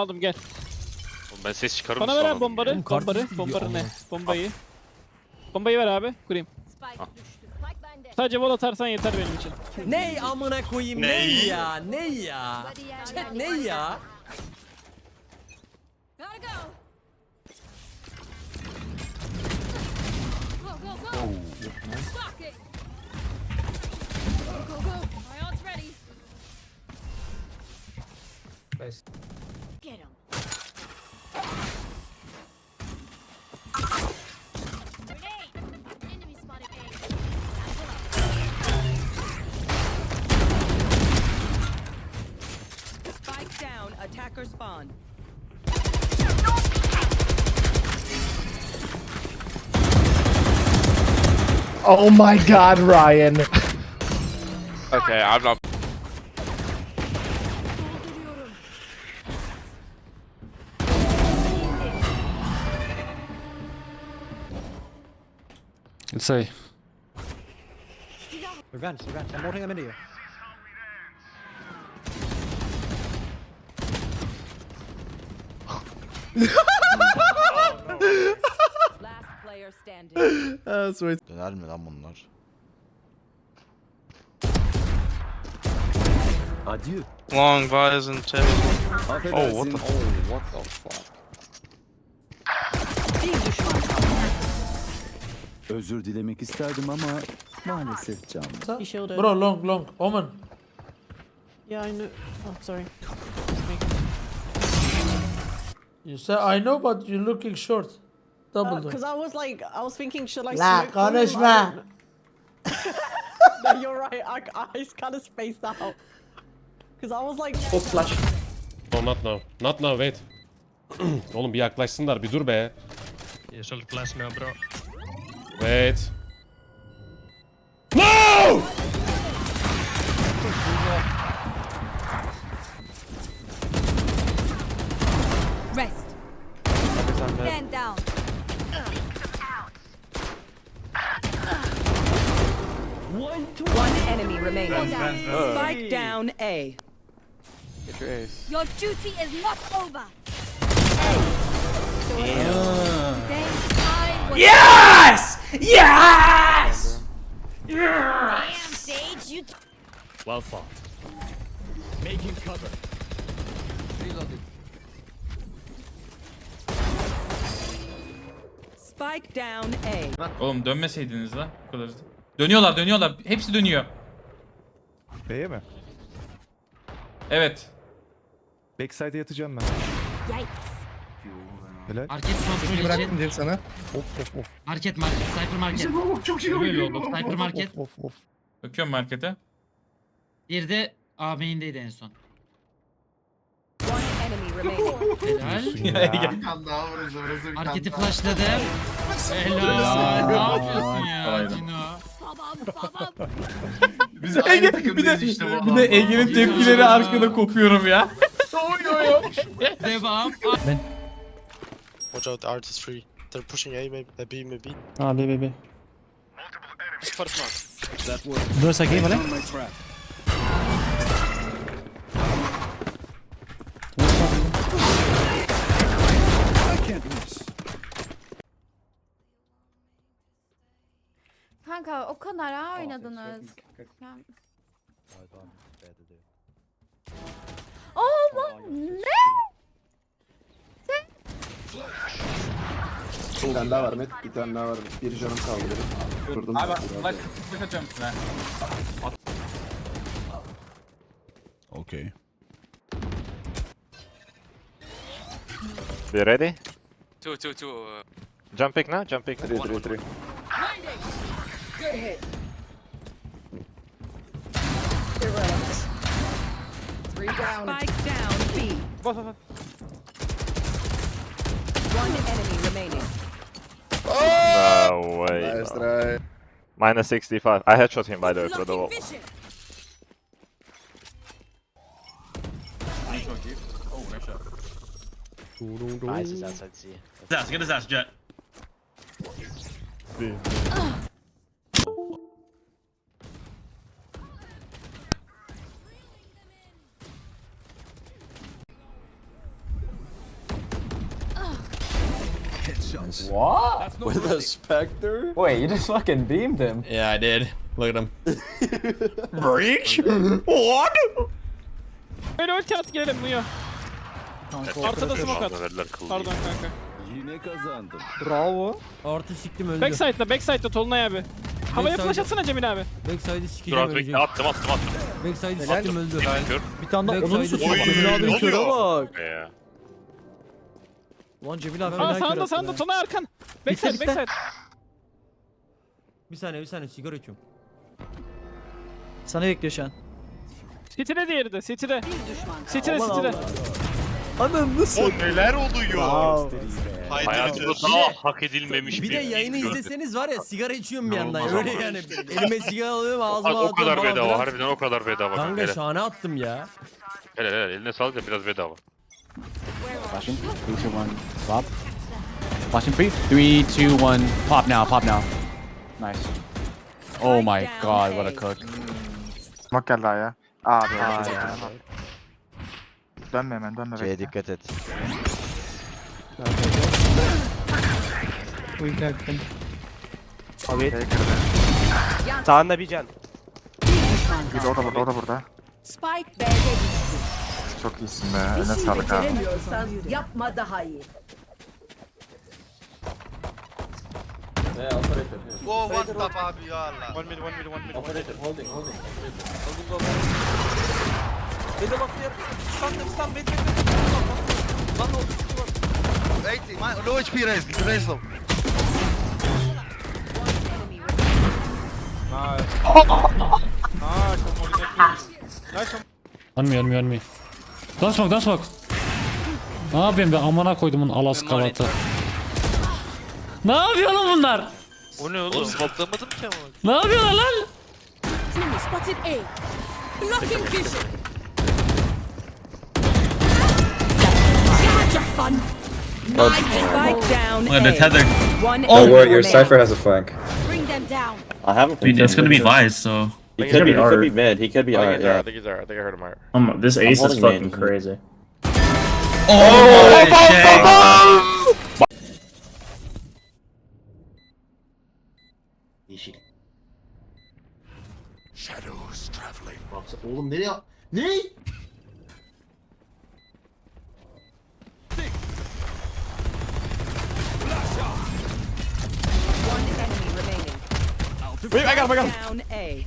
Aldım gel. Oğlum Ben ses çıkarır Bana ver abi bombarı. Oğlum kardeşim Bombarı. gibi Bombarı ne? ama. Bombayı. Bombayı ver abi. Kurayım. Spike düştü. Spike bende. Sadece wall atarsan yeter benim için. Ney amına koyayım Ney? ney ya ney ya. Chat ney ya. Gotta go. Go go go. Fuck it. Go go go. My ult's ready. Nice. Spawn. Oh my god, Ryan. Okay, I'm not. Dolduruyorum. Let's say. Revenge revenge. I'm morting them into you. Last player standing. Döner mi lan bunlar? Adieu. Long vise and tail. Oh, what the Oh, what the fuck? Bir düşman kaldı. Özür dilemek isterdim ama maalesef canım. Bro, long, long. Omen. Yeah I know. Oh sorry. You say I know, but you're looking short. Double door. Because I was like, I was thinking, should I La smoke through him? konuşma. No, you're right. I, I kind of spaced out. Because I was like, Hop flash. No not now. Not now wait. Oğlum bir yaklaşsınlar bir dur be. You should flash now bro. Wait. Rest. Stand down. One enemy remaining. Spike down A. Your duty is not over. Yes! Yes! damn Sage. You Well fought. Spike down A. Oğlum dönmeseydiniz lan. Bu kadar. Dönüyorlar dönüyorlar. Hepsi dönüyor. B'ye mi? Evet. Backside'e yatacağım ben. yikes. Helal. Market kontrol için. Bıraktım diye sana. Of of of. Market market. Cypher market. Çok iyi Böyle oldu. Cypher market. Of of of. Bakıyorum markete. Bir de A main'deydi en son. One enemy remaining. Helal. Marketi flashladım. Helal. Ne yapıyorsun ya Kolaydı. Cino? Babam babam. Ege, bir de, bir de Ege'nin tepkileri arkada kopuyorum ya. Devam. Watch out, art is free. They're pushing A, maybe, uh, B, maybe. A B B B. First mark. Burası aquí, vale? Kanka o kadar ha oynadınız. Ya. Oh lan ne? Bir tane daha var Met. Bir tane daha var. Bir canım kaldı benim. Durdum. Abi flash, flash atıyorum size. Okey. Be ready? Two, two, two. Jump pick now, jump pick. 3 3 3. Spike down B. One enemy remaining. No way. Nice bro. try. Minus 65. I headshot him by the way for the wall. vision. Çok iyi. Oh, meşe. Nice, is outside C. Zas, get his ass jet. What? With a Spectre? Wait, you just fucking beamed him. Yeah, I did. Look at him. Breach? What? Böyle ulti at gelelim Muyo. Ortada smoke at. Pardon kanka. Yine kazandım. Bravo. Artı siktim öldü. Backside'da backside'da Tolunay abi. Havaya flash atsana Cemil abi. Backside'i sikeceğim ölecek. Attım attım attım. Backside'i siktim öldü. Bir tane daha onun siktim. Cemil abinin köre bak. Be. Lan Cemil abi Aa fena kör sağında attı sağında arkan. Backside bitti. backside. Bir saniye bir saniye sigara içiyorum. Sana bekliyor şu an. City'de diğeri de City'de. City'de Aman City'de. Anam nasıl? O neler oluyor? Haydi Hayatımda gidiyor. daha hak edilmemiş Bir de yayını gördüm. izleseniz var ya sigara içiyorum bir yandan. Öyle ama. yani. Elime sigara alıyorum ağzıma Bak o atıyorum kadar falan bedava. filan. Harbiden o kadar bedava. Kanka Helal şahane attım ya. helal helal. Eline sağlık da biraz bedava. Flashing. 3, 2, 1. Pop. Flashing free. 3, 2, 1. Pop now, pop now. Nice. Oh my god, what a cook. Bak geldi ya. Abi ya. Dönme hemen dönme C'ye dikkat et. Sağında bir can. Bir de o da burada o da burada. Spike B'de düştü. Çok iyisin be. Eline sağlık abi. Beceremiyorsan yapma daha iyi. Whoa, one tap abi ya Allah. One mid, one mid, one mid. Operator holding, holding. Beni bakıyor. Stun, stun, wait, wait, wait. Lan oldu. Wait, my low HP raise, raise low. On me on me on me. Don't smoke don't smoke. Ne yapayım be amına koydumun alas kavatı. Ne yapıyor lan bunlar? O ne oğlum? Smoklamadım ki ama. Ne yapıyorlar lan? Fun. Spike down Look at the tether. One enemy remaining. has a flank. Bring them down. I haven't. I mean, it's gonna be Vice, so. He could be, he could be mid. He could be art. Yeah. I think he's there. I think I heard him out. Um, this ace is fucking crazy. Oğlum nereye? Ne? One enemy remaining. Wait, I got him, I got him. Down A.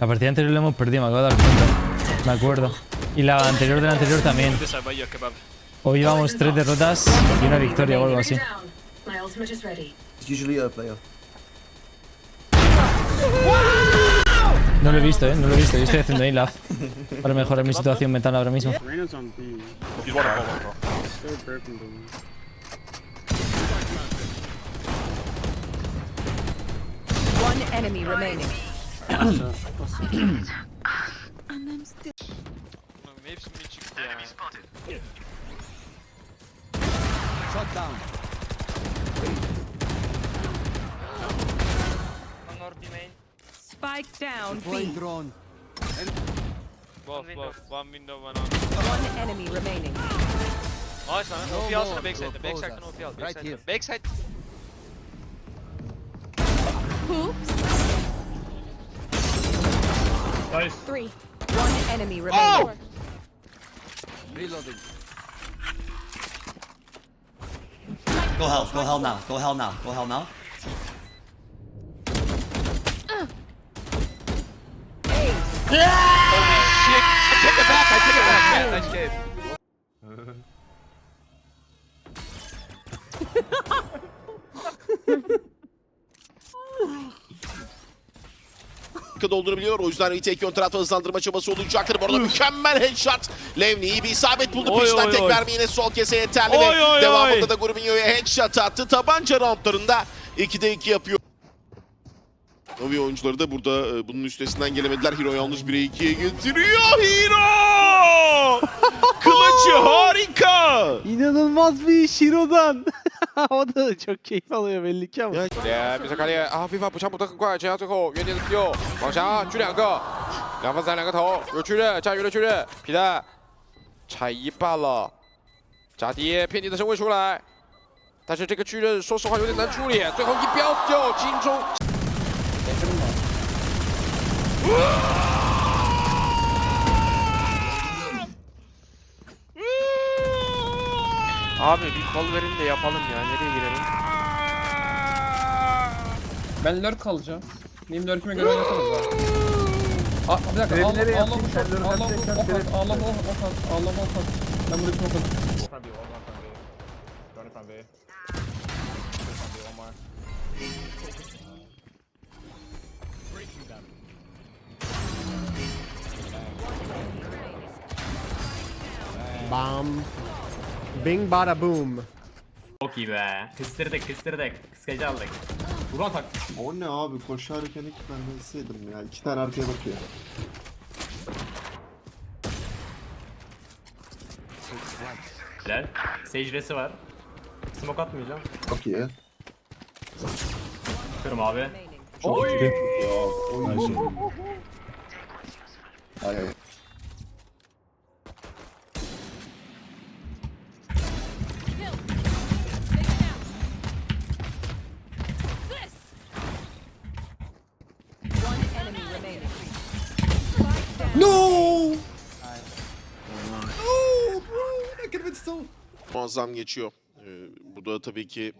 La partida anterior la hemos perdido, me acabo de dar cuenta. Me acuerdo. Y la anterior de la anterior también. Hoy llevamos tres derrotas y una victoria o algo así. My ultimate is ready. Usually a player. No lo he visto, eh, no lo he visto. Yo estoy haciendo ILAF para mejorar mi situación mental ahora mismo. One enemy remaining. Çıktı ya. Spike down B. Both, both. One window, one on. One enemy remaining. Nice lan. OP alsana backside'de. Backside'den OP al. Backside'den. Backside. Three. One enemy remaining. Oh! Go hell, go hell now, go hell now, go hell now. Take it back. I take it back. Yeah, nice game. dakikada olduğunu biliyor. O yüzden retake ön tarafta hızlandırma çabası olacaktır. Bu arada mükemmel headshot. Levni iyi bir isabet buldu. Oy, Peşinden oy, tek oy. mermi yine sol kese yeterli Oy, ve oy, devamında oy. da Grubinho'ya headshot attı. Tabanca roundlarında 2'de 2 yapıyor. Navi oyuncuları da burada e, bunun üstesinden gelemediler. Hero yalnız 1'e 2'ye getiriyor. Hero! Kılıcı harika! İnanılmaz bir iş Hiro'dan. o da çok keyif alıyor belli ki ama. 连比赛开裂啊！非法补枪补得很快，前压最后原点的 Q 往下狙两个，两分三两个头，有确认，加油的确认，皮蛋拆一半了，炸跌骗你的身位出来，但是这个确认说实话有点难处理，最后一标就金钟。 Abi bir kol verin de yapalım ya. Nereye girelim? Ben lurk alacağım. Benim lurkime göre oynasanız da. Aa bir dakika. Nereye- Ağlama nereye ağlama atayım? Sen lurk Ağlama atacaksan ok at. direkt- Ağlama ok at. Ağlama ok at. Ben bunu kim ok at. One front B, one more front B. Go to front B. Two front B, one more. Bam. Bing bada boom. Çok iyi be. Kıstırdık kıstırdık. Kıskacı aldık. Buran tak. O ne abi koşarken iki tane hisseydim ya. İki tane arkaya bakıyor. Helal. Sage var. Smoke atmayacağım. Çok iyi. Kırım abi. Çok iyi. Ya, oy. Ay ay. Muazzam geçiyor. Ee, bu da tabii ki